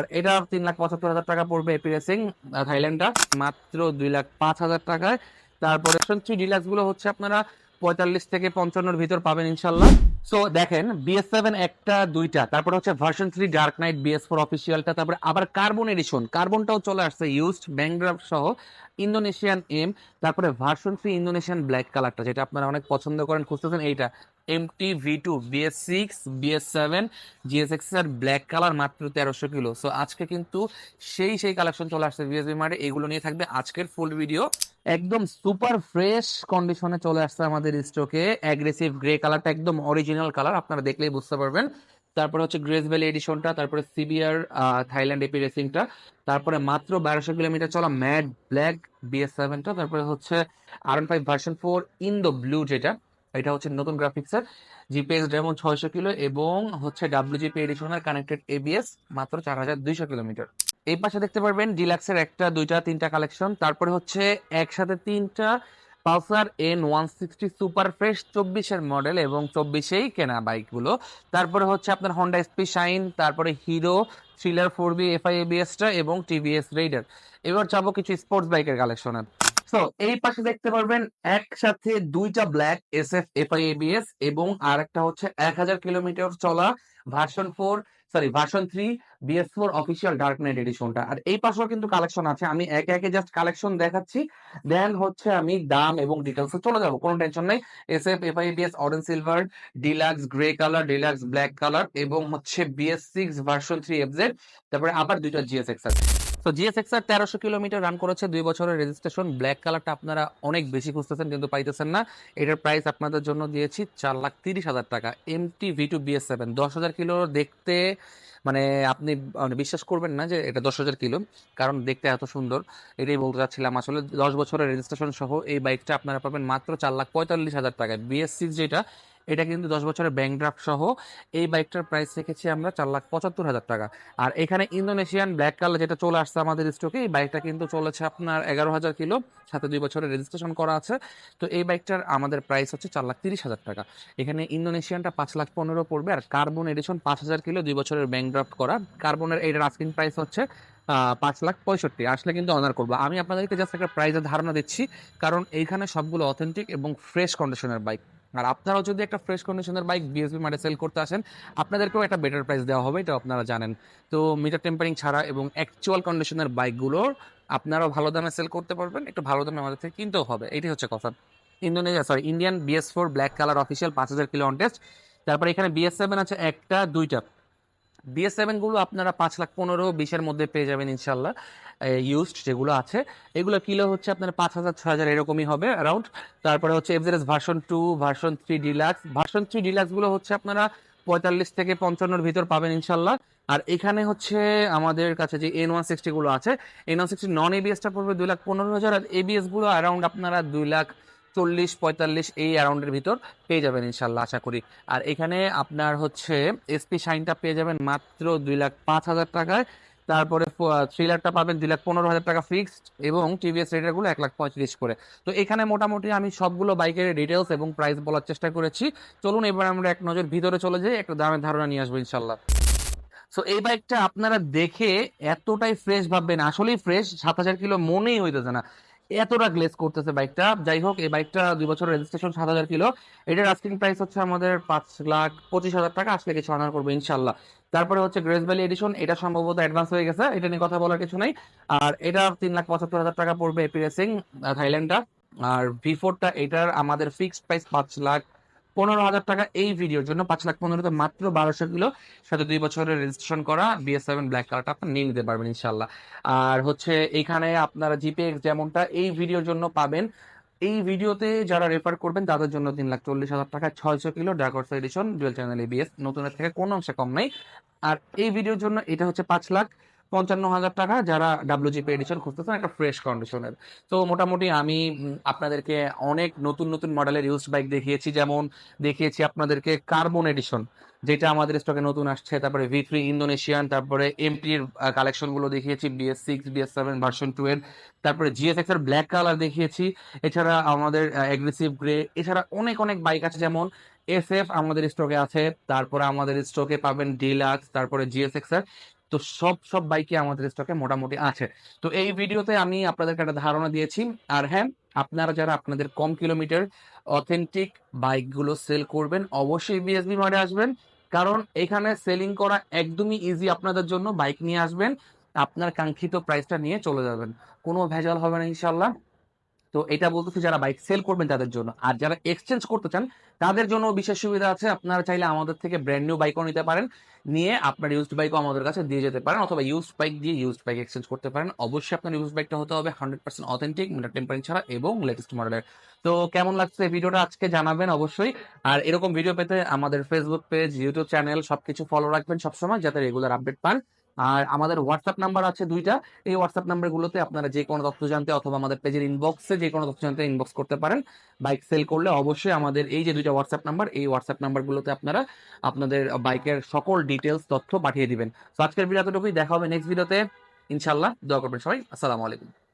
আর এটা তিন লাখ পঁচাত্তর হাজার টাকা পড়বে এপি রেসিং থাইল্যান্ডটা। মাত্র দুই লাখ পাঁচ হাজার টাকায়। তারপরে থ্রি ডিলাক্সগুলো হচ্ছে আপনারা পঁয়তাল্লিশ থেকে পঞ্চান্নর ভিতর পাবেন ইনশাল্লাহ। সো দেখেন বিএস সেভেন একটা, দুইটা, তারপরে হচ্ছে version three dark knight BS four অফিসিয়ালটা তারপরে আবার কার্বন এডিশন কার্বনটাও চলে আসছে ইউজড ব্যাংগ্রাফ সহ ইন্দোনেশিয়ান এম তারপরে ভার্সন থ্রি ইন্দোনেশিয়ান ব্ল্যাক কালারটা যেটা আপনারা অনেক পছন্দ করেন, খুঁজতেছেন এইটা M T V two BS six BS seven GSX R black colour মাত্র তেরোশো কিলো। সো আজকে কিন্তু সেই সেই কালেকশন চলে আসছে বিএসবি মার্টে এগুলো নিয়ে থাকবে আজকের ফুল ভিডিও একদম সুপার ফ্রেশ কন্ডিশনে চলে আসছে আমাদের স্টকে অ্যাগ্রেসিভ গ্রে কালারটা একদম অরিজিনাল কালার আপনারা দেখলেই বুঝতে পারবেন। তারপরে হচ্ছে গ্রেস ভ্যালি এডিশনটা তারপরে সিবিআর থাইল্যান্ড এপি রেসিংটা তারপরে মাত্র বারোশো কিলোমিটার চলা ম্যাড ব্ল্যাক বিএস সেভেনটা তারপরে হচ্ছে R five version four in the blue যেটা, এটা হচ্ছে নতুন গ্রাফিক্সের জিপিএস যেমন ছয়শো কিলো এবং হচ্ছে ডাব্লিউজিপি এডিশনের কানেক্টেড এবিএস মাত্র চার হাজার দুইশো কিলোমিটার। এই পাশে দেখতে পারবেন ডিলাক্সের একটা, দুইটা, তিনটা কালেকশন তারপরে হচ্ছে একসাথে তিনটা Pulsar N one sixty super fresh চব্বিশের মডেল এবং চব্বিশেই কেনা বাইকগুলো। তারপরে হচ্ছে আপনার হন্ডা এসপি শাইন তারপরে Hero thriller four B FI এবিএসটা এবং টিভিএস রেইডার এবার যাব কিছু স্পোর্টস বাইকের কালেকশনে তো এই পাশে দেখতে পারবেন একসাথে দুইটা black S F FI ABS এবং আর একটা হচ্ছে এক হাজার কিলোমিটার চলা version four sorry version three, BS four official dark knight এডিশনটা। আর এই পাশেও কিন্তু কালেকশন আছে, আমি একে একে জাস্ট কালেকশন দেখাচ্ছি। দেন হচ্ছে আমি দাম এবং ডিটেলস চলে যাব, কোনো টেনশন নেই। S F F I BS orange silver deluxe grey colour deluxe black colour এবং হচ্ছে BS six version three F Z তারপরে আবার দুইটা জিএস এক্স আছে। তো জিএসএক্স আর তেরোশো কিলোমিটার রান করেছে দুই বছরের রেজিস্ট্রেশন ব্ল্যাক কালারটা আপনারা অনেক বেশি খুঁজতেছেন, কিন্তু পাইতেছেন না। এটার প্রাইস আপনাদের জন্য দিয়েছি চার লাখ তিরিশ হাজার টাকা। MT V two BS seven দশ হাজার কিলো দেখতে মানে আপনি মানে বিশ্বাস করবেন না যে এটা দশ হাজার কিলো, কারণ দেখতে এত সুন্দর। এটাই বলতে চাচ্ছিলাম আসলে, দশ বছরের রেজিস্ট্রেশন সহ এই বাইকটা আপনারা পাবেন মাত্র চার লাখ পঁয়তাল্লিশ হাজার টাকায়। বিএস সিক্স যেটা এটা কিন্তু দশ বছরের ব্যাংক ড্রাফট সহ এই বাইকটার প্রাইস রেখেছি আমরা চার লাখ পঁচাত্তর হাজার টাকা। আর এখানে ইন্দোনেশিয়ান ব্ল্যাক কালার যেটা চলে আসছে আমাদের স্টকে এই বাইকটা কিন্তু চলেছে আপনার এগারো হাজার কিলো, সাথে দুই বছরের রেজিস্ট্রেশন করা আছে। তো এই বাইকটার আমাদের প্রাইস হচ্ছে চার লাখ তিরিশ হাজার টাকা। এখানে ইন্দোনেশিয়ানটা পাঁচ লাখ পনেরো পড়বে আর কার্বন এডিশন পাঁচ হাজার কিলো, দুই বছরের ব্যাংক ড্রাফট করা। কার্বনের এইটার আস্কিং প্রাইস হচ্ছে পাঁচ লাখ পঁয়ষট্টি। আসলে কিন্তু অনার করব। আমি আপনাদেরকে জাস্ট একটা প্রাইজের ধারণা দিচ্ছি, কারণ এইখানে সবগুলো অথেন্টিক এবং ফ্রেশ কন্ডিশনের বাইক আর আপনারাও যদি একটা ফ্রেশ কন্ডিশনের বাইক বিএসবি মার্টে সেল করতে আসেন, আপনাদেরকেও একটা বেটার প্রাইস দেওয়া হবে এটা আপনারা জানেন। তো মিটার টেম্পারিং ছাড়া এবং অ্যাকচুয়াল কন্ডিশনের বাইকগুলোর আপনারাও ভালো দামে সেল করতে পারবেন, একটু ভালো দামে আমাদের থেকে কিনতেও হবে, এটাই হচ্ছে কথা। Indonesia sorry Indian BS four black colour official পাঁচ হাজার কিলো অন টেস্ট তারপরে এখানে বিএস সেভেন আছে একটা, দুইটা। বিএস সেভেনগুলো আপনারা পাঁচ লাখ পনেরো বিশের মধ্যে পেয়ে যাবেন ইনশাল্লাহ ইউজড যেগুলো আছে। এগুলো কিলো হচ্ছে আপনার পাঁচ হাজার, ছয় হাজার এরকমই হবে অ্যারাউন্ড তারপরে হচ্ছে FZS version two version three deluxe version three ডিলাক্সগুলো হচ্ছে আপনারা পঁয়তাল্লিশ থেকে পঞ্চান্নর ভিতর পাবেন ইনশাল্লাহ। আর এখানে হচ্ছে আমাদের কাছে যে এন ওয়ান সিক্সটিগুলো আছে এন ওয়ান সিক্সটি নন এবিএসটা পড়বে দুই লাখ পনেরো হাজার আর এবিএসগুলো অ্যারাউন্ড আপনারা দুই লাখ চল্লিশ, পঁয়তাল্লিশ এই অ্যারাউন্ডের ভিতর পেয়ে যাবেন ইনশাল্লাহ আশা করি। আর এখানে আপনার হচ্ছে এসপি শাইনটা পেয়ে যাবেন মাত্র দুই লাখ পাঁচ হাজার টাকায়। তারপরে থ্রিলারটা পাবেন দুই লাখ পনেরো হাজার টাকা ফিক্সড এবং টিভিএস রেটারগুলো এক লাখ পঁয়ত্রিশ করে। তো এখানে মোটামুটি আমি সবগুলো বাইকের ডিটেলস এবং প্রাইস বলার চেষ্টা করেছি। চলুন এবার আমরা এক নজর ভিতরে চলে যাই, একটা দামের ধারণা নিয়ে আসব ইনশাল্লাহ সো এই বাইকটা আপনারা দেখে এতটাই ফ্রেশ ভাববেন, আসলেই ফ্রেশ সাত হাজার কিলো মনেই হইতেছে না। এতটা গ্লেস করতেছে বাইকটা যাই হোক, এই বাইকটা দুই বছর রেজিস্ট্রেশন সাত হাজার কিলো। এটার আস্কিং প্রাইস হচ্ছে আমাদের পাঁচ লাখ পঁচিশ হাজার টাকা। আসলে কিছু অনার করব, ইনশাল্লাহ। তারপরে হচ্ছে গ্রেস ভ্যালি এডিশন এটা সম্ভবত অ্যাডভান্স হয়ে গেছে। এটা নিয়ে কথা বলার কিছু নাই। আর এটা তিন লাখ পঁচাত্তর হাজার টাকা পড়বে এপি রেসিং থাইল্যান্ডটা আর ভি ফোরটা এটার আমাদের ফিক্সড প্রাইস পাঁচ লাখ পনেরো হাজার টাকা এই ভিডিওর জন্য পাঁচ লাখ পনেরো পনেরোতে মাত্র বারোশো কিলো। সাথে দুই বছরের রেজিস্ট্রেশন করা বিএস সেভেন ব্ল্যাক কালারটা আপনার নিয়ে নিতে পারবেন ইনশাল্লাহ আর হচ্ছে এখানে আপনারা জিপিএক্স যেমনটা এই ভিডিওর জন্য পাবেন। এই ভিডিওতে যারা রেফার করবেন, তাদের জন্য তিন লাখ চল্লিশ হাজার টাকা ছয়শো কিলো ডাকর্স এডিশন ডুয়েল চ্যানেল এবিএস নতুনের থেকে কোনো অংশে কম নাই। আর এই ভিডিওর জন্য এটা হচ্ছে পাঁচ লাখ। পঞ্চান্ন হাজার টাকা যারা ডাব্লিউজিপি এডিশন খুঁজতেছেন, একটা ফ্রেশ কন্ডিশনের তো মোটামুটি আমি আপনাদেরকে অনেক নতুন নতুন মডেলের ইউজ বাইক দেখিয়েছি। যেমন দেখিয়েছি আপনাদেরকে কার্বন এডিশন যেটা আমাদের স্টকে নতুন আসছে। তারপরে ভি থ্রি ইন্দোনেশিয়ান তারপরে এমটির কালেকশনগুলো দেখিয়েছি BS six BS seven version two এর। তারপরে জিএসএক্স এর ব্ল্যাক কালার দেখিয়েছি। এছাড়া আমাদের এগ্রেসিভ গ্রে এছাড়া অনেক অনেক বাইক আছে। যেমন এস এফ আমাদের স্টকে আছে। তারপরে আমাদের স্টকে পাবেন ডিলাক্স তারপরে জিএসএক্স এর। তো সব সব বাইকে আমাদের স্টকে মোটামুটি আছে। তো এই ভিডিওতে আমি আপনাদেরকে একটা ধারণা দিয়েছি। আর হ্যাঁ আপনারা যারা আপনাদের কম কিলোমিটার অথেন্টিক বাইকগুলো সেল করবেন, অবশ্যই বিএসবি মার্টে আসবেন। কারণ এখানে সেলিং করা একদমই ইজি আপনাদের জন্য। বাইক নিয়ে আসবেন, আপনার কাঙ্ক্ষিত প্রাইসটা নিয়ে চলে যাবেন। কোনো ভেজাল হবে না ইনশাল্লাহ তো এটা বলতেছি যারা বাইক সেল করবেন তাদের জন্য। আর যারা এক্সচেঞ্জ করতে চান, তাদের জন্য বিশেষ সুবিধা আছে। আপনারা চাইলে আমাদের থেকে ব্র্যান্ড নিউ বাইকও নিতে পারেন। নিয়ে আপনার ইউজড বাইকও আমাদের কাছে দিয়ে যেতে পারেন অথবা ইউজড বাইক দিয়ে ইউজড বাইক এক্সচেঞ্জ করতে পারেন। অবশ্যই আপনার ইউজড বাইকটা হতে হবে hundred percent authentic meter tampering ছাড়া এবং লেটেস্ট মডেলের তো কেমন লাগছে এই ভিডিওটা আজকে জানাবেন অবশ্যই। আর এরকম ভিডিও পেতে আমাদের ফেসবুক পেজ ইউটিউব চ্যানেল সবকিছু ফলো রাখবেন সবসময় যাতে রেগুলার আপডেট পান। আর আমাদের হোয়াটসঅ্যাপ নাম্বার আছে দুইটা। এই হোয়াটসঅ্যাপ নাম্বারগুলোতে আপনারা যে কোনো তথ্য জানতে অথবা আমাদের পেজের ইনবক্সে যে কোনো তথ্য জানতে ইনবক্স করতে পারেন। বাইক সেল করলে অবশ্যই আমাদের এই যে দুইটা হোয়াটসঅ্যাপ নাম্বার এই হোয়াটসঅ্যাপ নাম্বারগুলোতে আপনারা আপনাদের বাইকের সকল ডিটেলস তথ্য পাঠিয়ে দিবেন। তো আজকের ভিডিও এতটুকুই। দেখা হবে নেক্সট ভিডিওতে ইনশাল্লাহ দোয়া করবেন সবাই। আসসালামু আলাইকুম।